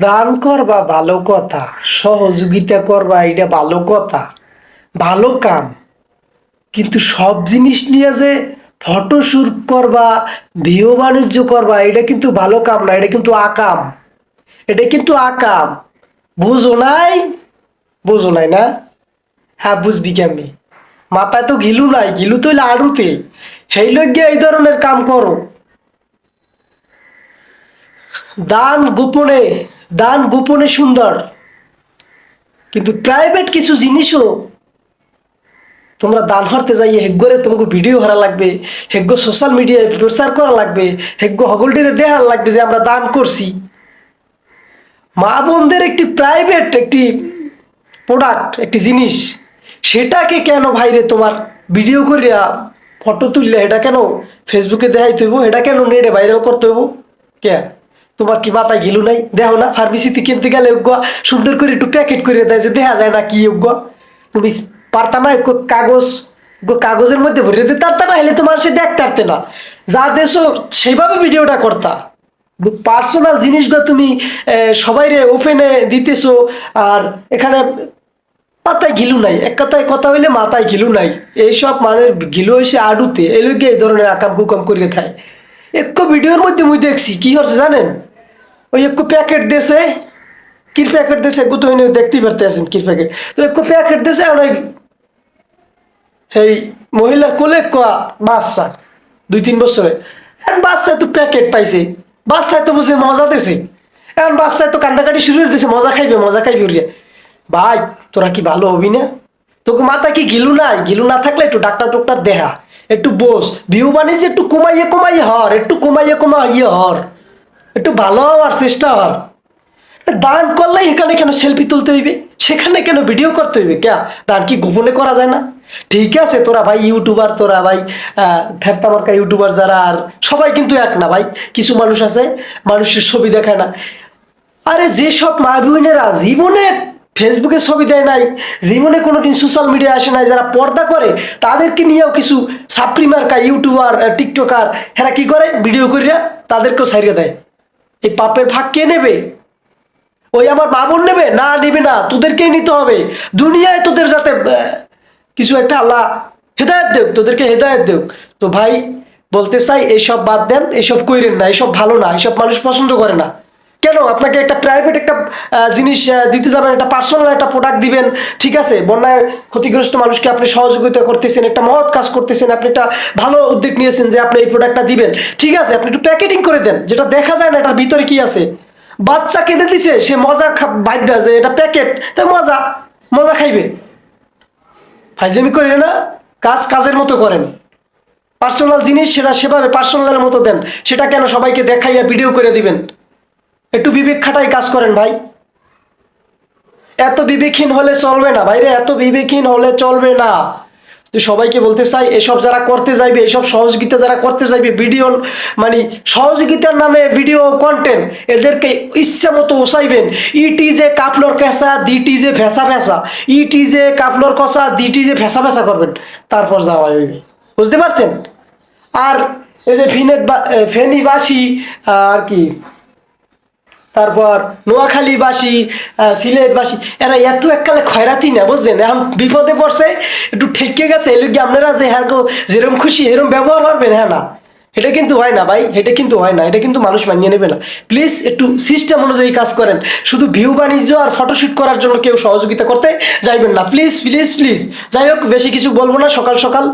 দান করবা ভালো কথা, সহযোগিতা করবা, এটা ভালো কথা, ভালো কাম। কিন্তু সব জিনিস নিয়ে যে ফটো ফটোশ্যুট করবা ভিও বাণিজ্য করবা, এটা কিন্তু ভালো কাম না, এটা কিন্তু আকাম। এটা কিন্তু আকাম। বুঝো নাই? বুঝো নাই না? হ্যাঁ বুঝবি কি আমি? মাথায় তো গিলু নাই গিলু তো আড়ুতে। সেই লগে এই ধরনের কাম করো। দান গোপনে দান গোপনে সুন্দর। কিন্তু প্রাইভেট কিছু জিনিসও তোমরা দান হরতে যাইয়ে হেগ্গরে তোমাকে ভিডিও হারা লাগবে হেগ্গ সোশ্যাল মিডিয়ায় প্রচার করা লাগবে হেগ্গ হগলটিরে দেখার লাগবে যে আমরা দান করছি। মা বোনদের একটি প্রাইভেট একটি প্রোডাক্ট একটি জিনিস, সেটাকে কেন ভাইরে তোমার ভিডিও করিয়া ফটো তুললে, এটা কেন ফেসবুকে দেখাইতে হইব, এটা কেন নেটে ভাইরাল করতে হইব? কে? তোমার কি মাথায় ঘিলু নাই? দেখো না ফার্মেসিতে কিনতে গেলে উগ্য সুন্দর করে একটু প্যাকেট করে দেয় যে দেখা যায় না কি উগ্য তুমি পারতা না কাগজ কাগজের মধ্যে ভরে দিতে পারতা না, হলে তোমার সে দেখতে পারতে না। যা দেশো সেইভাবে ভিডিওটা করতা। পার্সোনাল জিনিসগুলো তুমি সবাইরে ওপেনে দিতেছো, আর এখানে মাথায় গিলু নাই। এক কথায় কথা হইলে মাথায় গিলু নাই। এইসব মানে গিলু হয়েছে আডুতে। এই লোকে এই ধরনের আকাম কুকাম করিয়ে থাকে একটু ভিডিওর মধ্যে মুই দেখছি, কি হচ্ছে জানেন? ওই একটু প্যাকেট দেশে কির প্যাকেট দেশে একটু তো দেখতেই পারতে আছেন কির প্যাকেট। তো একটু প্যাকেট দেশে অনেক এই মহিলার কোলে কোয়া বাচ্চা, দুই তিন বছরে এখন বাচ্চায় তো প্যাকেট পাইছে। বাচ্চায় তো বসে মজা দিছে। এখন বাচ্চায় তো কান্দাকাটি শুরু করে দিছে, মজা খাইবে মজা খাইবে উড়িয়ে। ভাই, তোরা কি ভালো হবি না? তোকে মাথা কি গিলু নাই? গিলু না থাকলে একটু ডাক্তার ডক্টর দেহা। একটু বস। ভিউ বানিয়ে একটু কমাইয়ে কমাইয়ে হর, একটু কমাইয়ে কমাইয়ে হর। একটু ভালো হওয়ার চেষ্টা হর দান করলে এখানে কেন সেলফি তুলতে হইবে? সেখানে কেন ভিডিও করতে হইবে? ক্যা? দান কি গোপনে করা যায় না? ঠিক আছে, তোরা ভাই ইউটিউবার তোরা ভাই ফেরতা মার্কা ইউটিউবার যারা আর সবাই কিন্তু এক না ভাই। কিছু মানুষ আছে, মানুষের ছবি দেখায় না। আরে যেসব মা বোনেরা জীবনে ফেসবুকে ছবি দেয় নাই, জীবনে কোনোদিন সোশ্যাল মিডিয়া আসে নাই, যারা পর্দা করে, তাদেরকে নিয়েও কিছু সাপ্রি মার্কা ইউটিউবার টিকটকার এরা কি করে? ভিডিও করিয়া তাদেরকেও ছাড়িয়ে দেয়। এই পাপের ভাগ কে নেবে? ওই আমার বাবুর নেবে? না নেবে না, তোদেরকেই নিতে হবে। দুনিয়ায় তোদের যাতে কিছু একটা আল্লাহ হেদায়ত দেব তোদেরকে হেদায়ত দেব তো ভাই, বলতে চাই, এইসব বাদ দেন, এইসব কইরেন না, এইসব ভালো না, এইসব মানুষ পছন্দ করে না। কেন? আপনাকে একটা প্রাইভেট একটা জিনিস দিতে যাবেন, একটা পার্সোনাল একটা প্রোডাক্ট দিবেন, ঠিক আছে? বন্যায় ক্ষতিগ্রস্ত মানুষকে আপনি সহযোগিতা করতেছেন, একটা মহৎ কাজ করতেছেন, আপনি একটা ভালো উদ্যোগ নিয়েছেন যে আপনি এই প্রোডাক্টটা দিবেন। ঠিক আছে? আপনি একটু প্যাকেটিং করে দেন, যেটা দেখা যায় না এটার ভিতরে কি আছে। বাচ্চা কেঁদে দিছে, সে মজা ভাববে যে এটা প্যাকেট তাই মজা মজা খাইবে। ফাইজলামি করে না, কাজ কাজের মতো করেন। পার্সোনাল জিনিস সেটা সেভাবে পার্সোনালের মতো দেন, সেটা কেন সবাইকে দেখাইয়া ভিডিও করে দিবেন? একটু বিবেক খাটাই কাজ করেন ভাই। এত বিবেকহীন হলে চলবে না ভাইরে এত বিবেকহীন হলে চলবে না। তো সবাইকে বলতে চাই এসব যারা করতে যাইবে এসব সহযোগিতা যারা করতে যাইবে ভিডিও মানে সহযোগিতার নামে ভিডিও কন্টেন্ট এদেরকে ইচ্ছা মতো ওসাইবেন ইটি যে কাপলর কেঁচা দিটি যে ভেসা ভেসা ইটি যে কাপলর কষা দিটি যে ভেসা ভেসা করবেন। তারপর যাওয়া হইবে বুঝতে পারছেন? আর এই যে বা এ, আর কি? তারপর নোয়াখালীবাসী সিলেটবাসী, এরা এত এককালে খয়রাতি না, বুঝছেন? এখন বিপদে পড়ছে, একটু ঠেকে গেছে এর কি আপনারা যে হ্যাঁ যেরকম খুশি এরকম ব্যবহার করবেন? হ্যাঁ না। এটা কিন্তু হয় না ভাই, এটা কিন্তু হয় না, এটা কিন্তু মানুষ মানিয়ে নেবে না। প্লিজ একটু সিস্টেম অনুযায়ী কাজ করেন। শুধু ভিউ বাণিজ্য আর ফটোশ্যুট করার জন্য কেউ সহযোগিতা করতে যাইবেন না। প্লিজ প্লিজ প্লিজ যাই হোক, বেশি কিছু বলব না, সকাল সকাল।